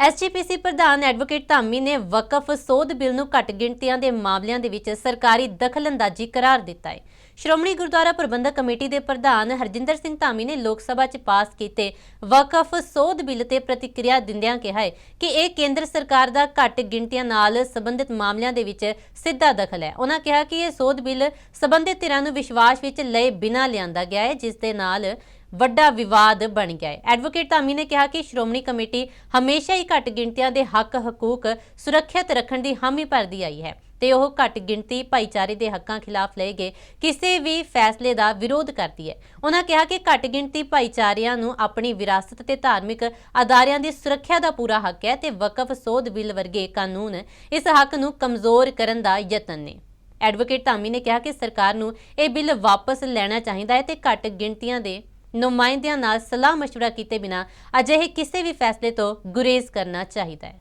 SGPC ਪ੍ਰਧਾਨ advocate Dhami ਨੇ ਵਕਫ ਸੋਧ ਬਿੱਲ ਨੂੰ ਘੱਟ ਗਿਣਤੀਆਂ ਦੇ ਮਾਮਲਿਆਂ ਦੇ ਵਿੱਚ ਸਰਕਾਰੀ ਦਖਲਅੰਦਾਜ਼ੀ ਕਰਾਰ ਦਿੱਤਾ ਹੈ। ਸ਼੍ਰੋਮਣੀ ਗੁਰਦੁਆਰਾ ਪ੍ਰਬੰਧਕ ਕਮੇਟੀ ਦੇ ਪ੍ਰਧਾਨ ਹਰਜਿੰਦਰ ਸਿੰਘ ਧਾਮੀ ਨੇ ਲੋਕ ਸਭਾ 'ਚ ਪਾਸ ਕੀਤੇ ਵਕਫ ਸੋਧ ਬਿੱਲ ਤੇ ਪ੍ਰਤੀਕਿਰਿਆ ਦਿੰਦਿਆਂ ਕਿਹਾ ਹੈ ਕਿ ਇਹ ਕੇਂਦਰ ਸਰਕਾਰ ਦਾ ਘੱਟ ਗਿਣਤੀਆਂ ਨਾਲ ਸੰਬੰਧਿਤ ਮਾਮਲਿਆਂ ਦੇ ਵਿੱਚ ਸਿੱਧਾ ਦਖਲ ਹੈ। ਉਹਨਾਂ ਕਿਹਾ ਕਿ ਇਹ ਸੋਧ ਬਿੱਲ ਸੰਬੰਧਿਤ ਧਿਰਾਂ ਨੂੰ ਵਿਸ਼ਵਾਸ ਵਿੱਚ ਲਏ ਬਿਨਾਂ ਲਿਆਂਦਾ ਗਿਆ ਹੈ, ਜਿਸ ਦੇ ਨਾਲ ਵੱਡਾ ਵਿਵਾਦ ਬਣ ਗਿਆ ਹੈ। ਐਡਵੋਕੇਟ ਧਾਮੀ ਨੇ ਕਿਹਾ ਕਿ ਸ਼੍ਰੋਮਣੀ ਕਮੇਟੀ ਹਮੇਸ਼ਾ ਹੀ ਘੱਟ ਗਿਣਤੀਆਂ ਦੇ ਹੱਕ, ਹਕੂਕ ਸੁਰੱਖਿਅਤ ਰੱਖਣ ਦੀ ਹਾਮੀ ਭਰਦੀ ਆਈ ਹੈ ਤੇ ਉਹ ਘੱਟ ਗਿਣਤੀ ਭਾਈਚਾਰੇ ਦੇ ਹੱਕਾਂ ਖਿਲਾਫ ਲਏ ਗਏ ਕਿਸੇ ਵੀ ਫੈਸਲੇ ਦਾ ਵਿਰੋਧ ਕਰਦੀ ਹੈ। ਉਹਨਾਂ ਕਿਹਾ ਕਿ ਘੱਟ ਗਿਣਤੀ ਭਾਈਚਾਰਿਆਂ ਨੂੰ ਆਪਣੀ ਵਿਰਾਸਤ ਤੇ ਧਾਰਮਿਕ ਅਦਾਰਿਆਂ ਦੀ ਸੁਰੱਖਿਆ ਦਾ ਪੂਰਾ ਹੱਕ ਹੈ ਤੇ ਵਕਫ ਸੋਧ ਬਿੱਲ ਵਰਗੇ ਕਾਨੂੰਨ ਇਸ ਹੱਕ ਨੂੰ ਕਮਜ਼ੋਰ ਕਰਨ ਦਾ ਯਤਨ ਨੇ। ਐਡਵੋਕੇਟ ਧਾਮੀ ਨੇ ਕਿਹਾ ਕਿ ਸਰਕਾਰ ਨੂੰ ਇਹ ਬਿੱਲ ਵਾਪਸ ਲੈਣਾ ਚਾਹੀਦਾ ਹੈ ਤੇ ਘੱਟ ਗਿਣਤੀਆਂ ਦੇ ਨੁਮਾਇੰਦਿਆਂ ਨਾਲ ਸਲਾਹ مشورہ ਕੀਤੇ ਬਿਨਾ ਅਜਿਹੇ ਕਿਸੇ ਵੀ ਫੈਸਲੇ ਤੋਂ ਗੁਰੇਜ਼ ਕਰਨਾ ਚਾਹੀਦਾ ਹੈ